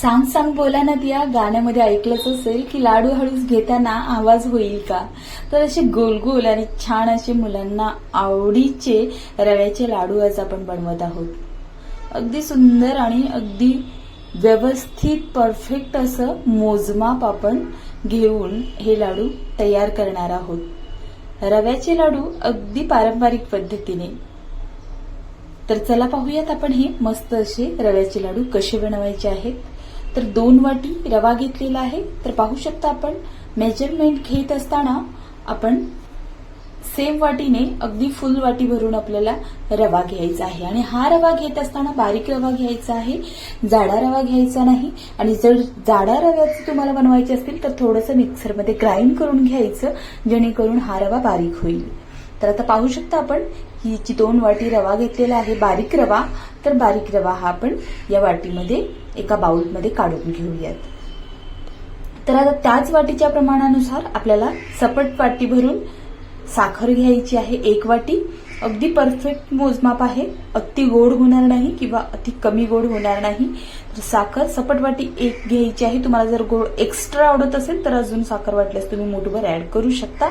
सांग सांग बोला ना दिया गाण्यामध्ये ऐकलंच असेल की लाडू हळूच घेताना आवाज होईल का? तर असे गोल गोल आणि छान असे मुलांना आवडीचे रव्याचे लाडू आज आपण बनवत आहोत. अगदी सुंदर आणि अगदी व्यवस्थित परफेक्ट असं मोजमाप आपण घेऊन हे लाडू तयार करणार आहोत. रव्याचे लाडू अगदी पारंपरिक पद्धतीने. तर चला पाहूयात आपण हे मस्त असे रव्याचे लाडू कसे बनवायचे आहेत. तर दोन वाटी रवा घेतलेला आहे. तर पाहू शकता आपण मेजरमेंट घेत असताना आपण सेम वाटीने अगदी फुल वाटी भरून आपल्याला रवा घ्यायचा आहे. आणि हा रवा घेत असताना बारीक रवा घ्यायचा आहे. जाडा रवा घ्यायचा नाही. आणि जर जाडा रव्याचं तुम्हाला बनवायचे असतील तर थोडंसं मिक्सरमध्ये ग्राइंड करून घ्यायचं जेणेकरून हा रवा बारीक होईल. तर आता पाहू शकता आपण ही दोन वाटी रवा घेतलेला आहे बारीक रवा तर बारीक रवा हा आपण या वाटीमध्ये एका बाउलमध्ये काढून घेऊयात. तर आता त्याच वाटीच्या प्रमाणानुसार आपल्याला सपट वाटी भरून साखर घ्यायची आहे एक वाटी. अगदी परफेक्ट मोजमाप आहे. अति गोड होणार नाही किंवा अति कमी गोड होणार नाही. तर साखर सपट वाटी एक घ्यायची आहे. तुम्हाला जर गोड एक्स्ट्रा आवडत असेल तर अजून साखर वाटल्यास तुम्ही मोठभर ऍड करू शकता.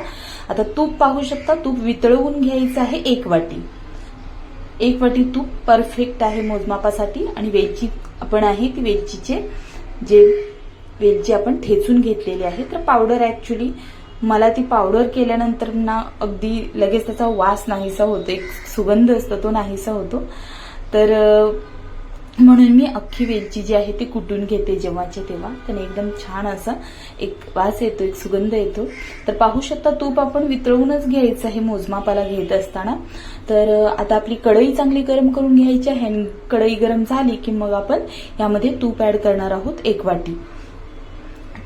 आता तूप पाहू शकता. तूप वितळवून घ्यायचं आहे एक वाटी. एक वाटी तूप परफेक्ट आहे मोजमापासाठी. आणि वेलची आपण आहे ती वेलचीचे. जे वेलची आपण ठेचून घेतलेली आहे. तर पावडर ऍक्च्युली मला ती पावडर केल्यानंतर ना अगदी लगेच त्याचा वास नाहीसा होतो. एक सुगंध असतो तो नाहीसा होतो. तर म्हणून मी अख्खी वेलची जी आहे ती कुटून घेते जेव्हाचे तेव्हा. त्याने एकदम छान असा एक वास येतो एक सुगंध येतो. तर पाहू शकता तूप आपण वितळवूनच घ्यायचं आहे मोजमापाला घेत असताना. तर आता आपली कढई चांगली गरम करून घ्यायची आहे कढई गरम झाली की मग आपण यामध्ये तूप ऍड करणार आहोत एक वाटी.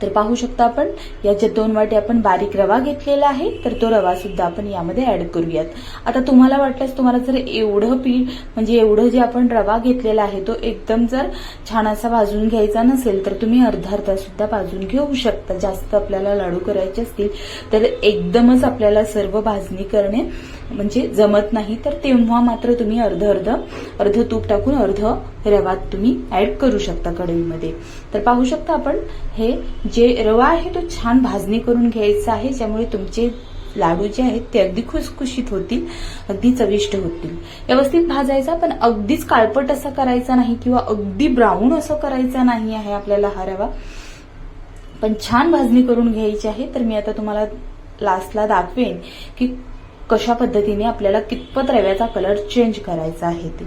तर पाहू शकता आपण याच्या दोन वाटी आपण बारीक रवा घेतलेला आहे तर तो रवा सुद्धा आपण यामध्ये ऍड करूयात. आता तुम्हाला वाटल्यास तुम्हाला जर एवढं पीठ म्हणजे एवढं जे आपण रवा घेतलेला आहे तो एकदम जर छान असा भाजून घ्यायचा नसेल तर तुम्ही अर्धा अर्धा सुद्धा भाजून घेऊ शकता. जास्त आपल्याला लाडू करायचे असतील तर एकदमच आपल्याला सर्व भाजणी करणे म्हणजे जमत नाही तर तेव्हा मात्र तुम्ही अर्ध अर्ध अर्ध तूप टाकून अर्ध रवा तुम्ही ऍड करू शकता कढईमध्ये. तर पाहू शकता आपण हे जे रवा आहे तो छान भाजणी करून घ्यायचा आहे ज्यामुळे तुमचे लाडू जे आहेत ते अगदी खुसखुशीत होतील अगदी चविष्ट होतील. व्यवस्थित भाजायचा पण अगदीच काळपट असा करायचा नाही किंवा अगदी ब्राऊन असं करायचा नाही आहे आपल्याला हा रवा. पण छान भाजणी करून घ्यायची आहे तर मी आता तुम्हाला लास्टला दाखवेन की कशा पद्धतीने आपल्याला कितपत रव्याचा कलर चेंज करायचा आहे ते.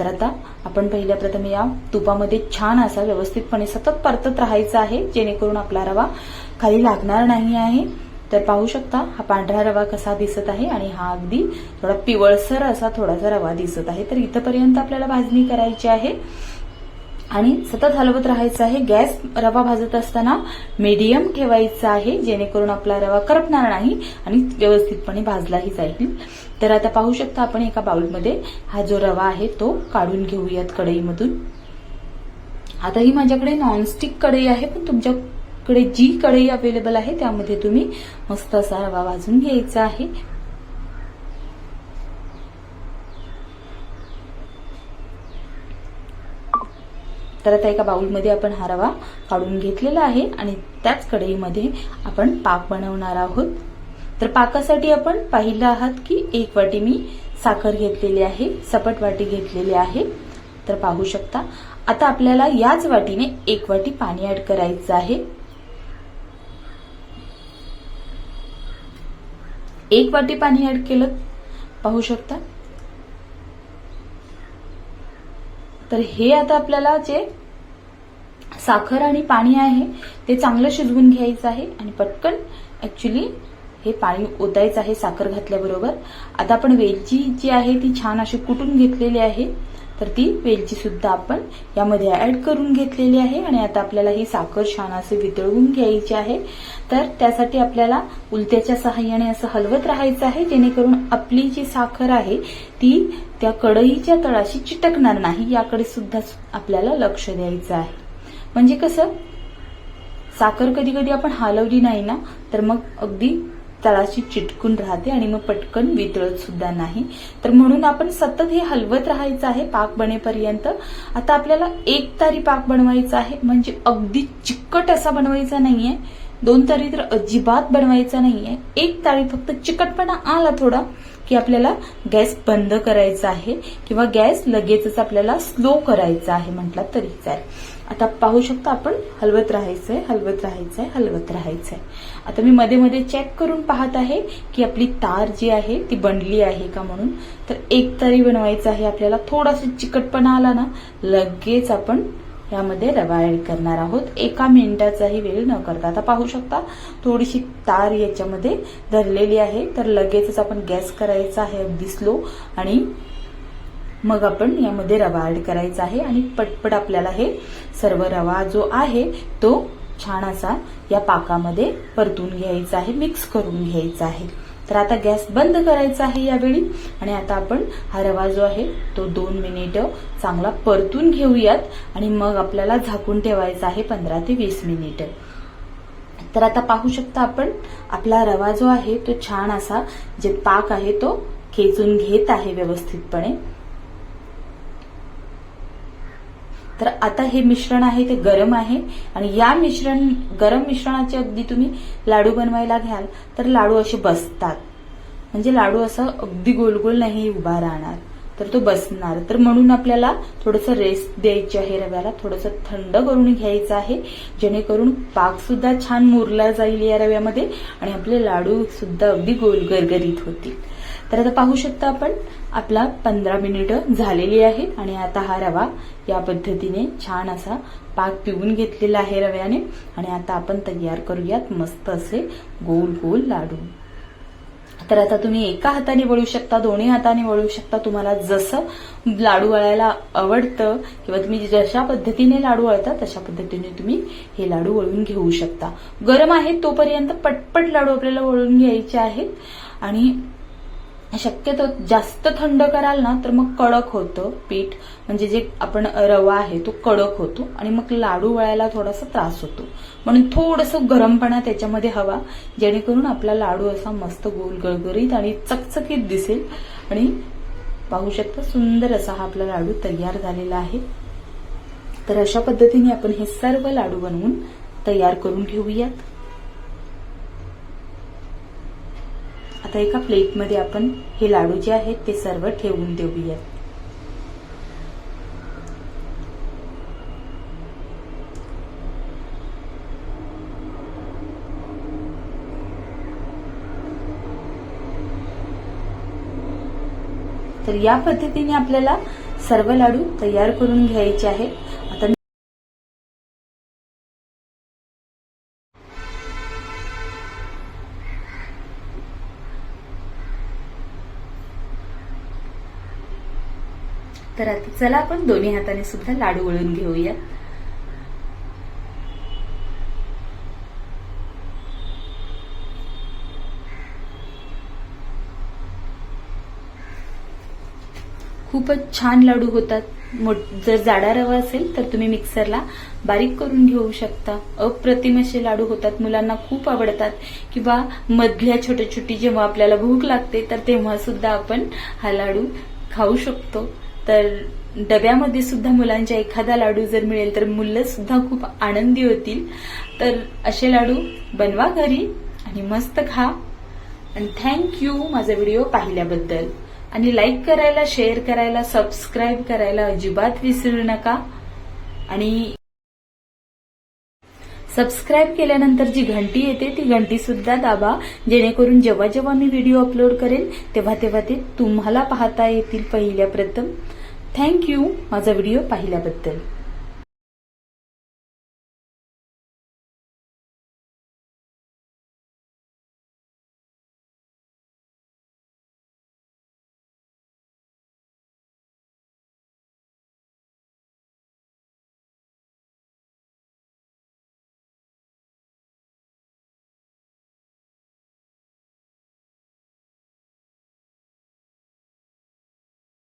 तर आता आपण पहिल्या प्रथम या तुपामध्ये छान असा व्यवस्थितपणे सतत परतत राहायचा आहे जेणेकरून आपला रवा खाली लागणार नाही आहे. तर पाहू शकता हा पांढरा रवा कसा दिसत आहे आणि हा अगदी थोडा पिवळसर असा थोडासा रवा दिसत आहे. तर इथपर्यंत आपल्याला भाजणी करायची आहे. आणि सतत हलवत राहायचं आहे. गॅस रवा भाजत असताना मीडियम ठेवायचा आहे जेणेकरून आपला रवा करपणार नाही आणि व्यवस्थितपणे भाजलाही जाईल. तर आता पाहू शकता आपण एका बाउलमध्ये हा जो रवा आहे तो काढून घेऊयात कढईमधून. आता ही माझ्याकडे नॉनस्टिक कढई आहे पण तुमच्याकडे जी कढई अवेलेबल आहे त्यामध्ये तुम्ही मस्त असा रवा भाजून घ्यायचा आहे. तर आता एका बाउलमध्ये आपण हा रवा काढून घेतलेला आहे आणि त्याच कढईमध्ये आपण पाक बनवणार आहोत. तर पाकासाठी आपण पाहिलं आहात की एक वाटी मी साखर घेतलेली आहे सपट वाटी घेतलेली आहे. तर पाहू शकता आता आपल्याला याच वाटीने एक वाटी पाणी ऍड करायचं आहे. एक वाटी पाणी ऍड केलं. पाहू शकता तर हे आता आपल्याला जे साखर आणि पाणी आहे ते चांगलं शिजवून घ्यायचं आहे आणि पटकन ऍक्च्युली हे पाणी ओतायचं आहे साखर घातल्याबरोबर. आता आपण वेलची जी आहे ती छान अशी कुटून घेतलेली आहे. तर ती वेलची सुद्धा आपण यामध्ये ऍड करून घेतलेली आहे आणि आता आपल्याला ही साखर छान असे वितळवून घ्यायची आहे. तर त्यासाठी आपल्याला उलट्याच्या सहाय्याने असं हलवत राहायचं आहे जेणेकरून आपली जी साखर आहे ती त्या कढईच्या तळाशी चिटकणार नाही याकडे सुद्धा आपल्याला लक्ष द्यायचं आहे. म्हणजे कसं? साखर कधी कधी आपण हलवली नाही ना तर मग अगदी तळाशी चिटकून राहते आणि मग पटकन वितळत सुद्धा नाही. तर म्हणून आपण सतत हे हलवत राहायचं आहे पाक बनेपर्यंत. आता आपल्याला एक तारी पाक बनवायचा आहे. म्हणजे अगदी चिकट असा बनवायचा नाहीये. दोन तारी तर अजिबात बनवायचा नाहीये. एक तारी फक्त चिकटपणा आला थोडा की आपल्याला गॅस बंद करायचा आहे. किंवा गॅस लगेचच आपल्याला स्लो करायचा आहे म्हटला तरी चालेल. आता पाहू शकता आपण हलवत राहायचंय हलवत राहायचंय हलवत राहायचंय. आता मी मध्ये मध्ये चेक करून पाहत आहे की आपली तार जी आहे ती बनली आहे का म्हणून. तर एक तारी बनवायचं आहे आपल्याला. थोडासा चिकटपणा आला ना लगेच आपण यामध्ये रवा ऍड करणार आहोत. एका मिनिटाचाही वेळ न करता. आता पाहू शकता थोडीशी तार याच्यामध्ये धरलेली आहे. तर लगेचच आपण गॅस करायचा आहे अगदी स्लो आणि मग आपण यामध्ये रवा ऍड करायचा आहे आणि पटपट आपल्याला हे सर्व रवा जो आहे तो छान असा या पाकामध्ये परतून घ्यायचा आहे मिक्स करून घ्यायचा आहे. तर आता गॅस बंद करायचा आहे यावेळी आणि आता आपण हा रवा जो आहे तो दोन मिनिटं चांगला परतून घेऊयात आणि मग आपल्याला झाकून ठेवायचा आहे पंधरा ते वीस मिनिटं. तर आता पाहू शकता आपण आपला रवा जो आहे तो छान असा जे पाक आहे तो खेचून घेत आहे व्यवस्थितपणे. तर आता हे मिश्रण आहे ते गरम आहे. आणि या मिश्रण गरम मिश्रणाचे अगदी तुम्ही लाडू बनवायला घ्याल तर लाडू असे बसतात. म्हणजे लाडू असं अगदी गोल गोल नाही उभा राहणार तर तो बसणार. तर म्हणून आपल्याला थोडंसं रेस्ट द्यायची आहे रव्याला थोडंसं थंड करून घ्यायचं आहे जेणेकरून पाक सुद्धा छान मुरला जाईल या रव्यामध्ये आणि आपले लाडू सुद्धा अगदी गोल गरगरीत होतील. तर आता पाहू शकता आपण आपला पंधरा मिनिटं झालेली आहेत आणि आता हा रवा या पद्धतीने छान असा पाक पिऊन घेतलेला आहे रव्याने. आणि आता आपण तयार करूयात मस्त असे गोल गोल लाडू. तर आता तुम्ही एका हाताने वळू शकता दोन्ही हाताने वळू शकता. तुम्हाला जसं लाडू वळायला आवडतं किंवा तुम्ही जशा पद्धतीने लाडू वळता तशा पद्धतीने तुम्ही हे लाडू वळून घेऊ शकता. गरम आहे तोपर्यंत पटपट लाडू आपल्याला वळून घ्यायचे आहेत. आणि शक्यतो जास्त थंड कराल ना तर मग कडक होतं पीठ. म्हणजे जे आपण रवा आहे तो कडक होतो आणि मग लाडू वळायला थोडासा त्रास होतो. म्हणून थोडंसं गरमपणा त्याच्यामध्ये हवा जेणेकरून आपला लाडू असा मस्त गोल गळगरीत आणि चकचकीत दिसेल. आणि पाहू शकता सुंदर असा हा आपला लाडू तयार झालेला आहे. तर अशा पद्धतीने आपण हे सर्व लाडू बनवून तयार करून घेऊयात. आता एका प्लेटमध्ये आपण हे लाडू जे आहेत ते सर्व ठेवून देऊयात. तर या पद्धतीने आपल्याला सर्व लाडू तयार करून घ्यायचे आहेत. तर आता चला आपण दोन्ही हाताने सुद्धा लाडू वळून घेऊया. खूपच छान लाडू होतात. जर जाडा रवा असेल तर तुम्ही मिक्सरला बारीक करून घेऊ शकता. अप्रतिम असे लाडू होतात. मुलांना खूप आवडतात. किंवा मधल्या छोट्या छोटी जेव्हा आपल्याला भूक लागते तर तेव्हा सुद्धा आपण हा लाडू खाऊ शकतो. तर डब्यामध्ये सुद्धा मुलांच्या एखादा लाडू जर मिळेल तर मुलं सुद्धा खूप आनंदी होतील. तर असे लाडू बनवा घरी आणि मस्त खा. आणि थँक्यू माझा व्हिडिओ पाहिल्याबद्दल. आणि लाईक करायला शेअर करायला सबस्क्राईब करायला अजिबात विसरू नका. आणि सबस्क्राईब केल्यानंतर जी घंटी येते ती घंटी सुद्धा दाबा. जेणेकरून जेव्हा जेव्हा मी व्हिडिओ अपलोड करेल तेव्हा तेव्हा ते तुम्हाला पाहता येतील पहिल्या प्रथम. थँक्यू माझा व्हिडिओ पाहिल्याबद्दल.